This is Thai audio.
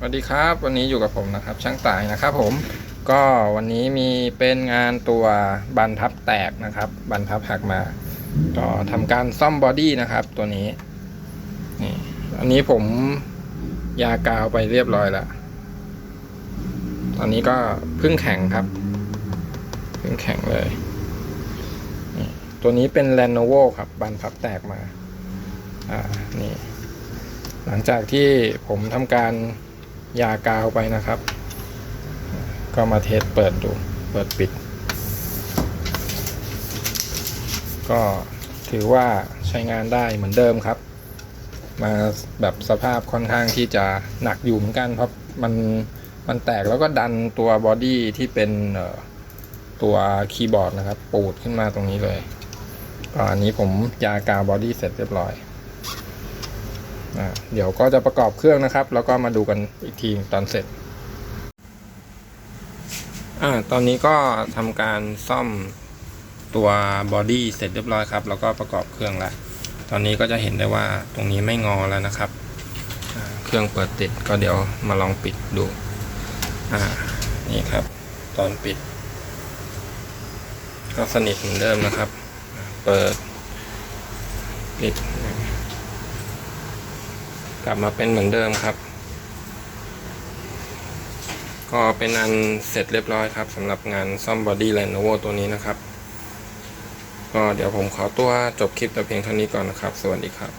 สวัสดีครับวันนี้อยู่กับผมนะครับ ช่างต่ายนะครับผมก็วันนี้มีเป็นงานตัวบันพับแตกนะครับ บันพับหักมา ก็ทำการซ่อมบอดี้นะครับ ตัวนี้นี่อันนี้ผมยากาวไปเรียบร้อยแล้วตอนนี้ก็พึ่งแข็งครับพึ่งแข็งเลยนี่ตัวนี้เป็น Lenovo ครับบันพับแตกมาอ่านี่หลังจากที่ผมทำการ ยากาวไปนะครับ ก็มาเทสเปิดดู เปิดปิด ก็ถือว่าใช้งานได้เหมือนเดิมครับ มาแบบสภาพค่อนข้างที่จะหนักอยู่เหมือนกัน เพราะมันมันแตกแล้วก็ดันตัวบอดี้ที่เป็นตัวคีย์บอร์ดนะครับ ปูดขึ้นมาตรงนี้เลยก็อันนี้ผมยากาวบอดี้เสร็จเรียบร้อย เดี๋ยวก็จะประกอบเครื่องนะครับ แล้วก็มาดูกันอีกทีตอนเสร็จอ่าตอนนี้ก็ทำการซ่อมตัวบอดี้เสร็จเรียบร้อยครับ แล้วก็ประกอบเครื่องแล้ว ตอนนี้ก็จะเห็นได้ว่าตรงนี้ไม่งอแล้วนะครับเครื่องเปิดติดก็เดี๋ยวมาลองปิดดูอ่านี่ครับ ตอนปิด ก็สนิทเหมือนเดิมนะครับ เปิดปิด กลับมาเป็นเหมือนเดิมครับ ก็เป็นอันเสร็จเรียบร้อยครับสำหรับงานซ่อมบอดี้แลนโนโวตัวนี้นะครับ ก็เดี๋ยวผมขอตัวจบคลิปแต่เพียงเท่านี้ก่อนนะครับ สวัสดีครับ